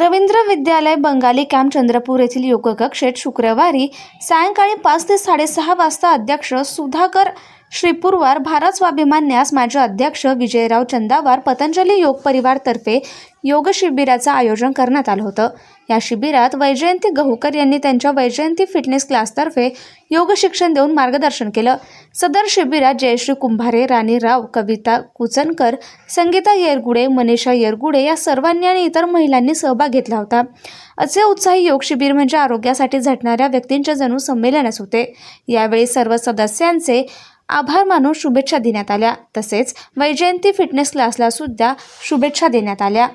रवींद्र विद्यालय बंगाली कॅम्प चंद्रपूर येथील योग कक्षेत शुक्रवारी सायंकाळी पाच ते साडेसहा वाजता अध्यक्ष सुधाकर श्रीपूरवार भारत स्वाभिमान न्यास माजी अध्यक्ष विजयराव चंदावार पतंजली योग परिवारतर्फे योग शिबिराचं आयोजन करण्यात आलं होतं. या शिबिरात वैजयंती गहुकर यांनी त्यांच्या वैजयंती फिटनेस क्लासतर्फे योग शिक्षण देऊन मार्गदर्शन केलं. सदर शिबिरात जयश्री कुंभारे राणी राव कविता कुचनकर संगीता येरगुडे मनीषा येरगुडे या सर्वांनी आणि इतर महिलांनी सहभाग घेतला होता. असे उत्साही योग शिबिर म्हणजे आरोग्यासाठी झटणाऱ्या व्यक्तींचे जणू संमेलनच होते. यावेळी सर्व सदस्यांचे आभार मानून शुभेच्छा देण्यात आल्या. तसेच वैजयंती फिटनेस क्लासला सुद्धा शुभेच्छा देण्यात आल्या.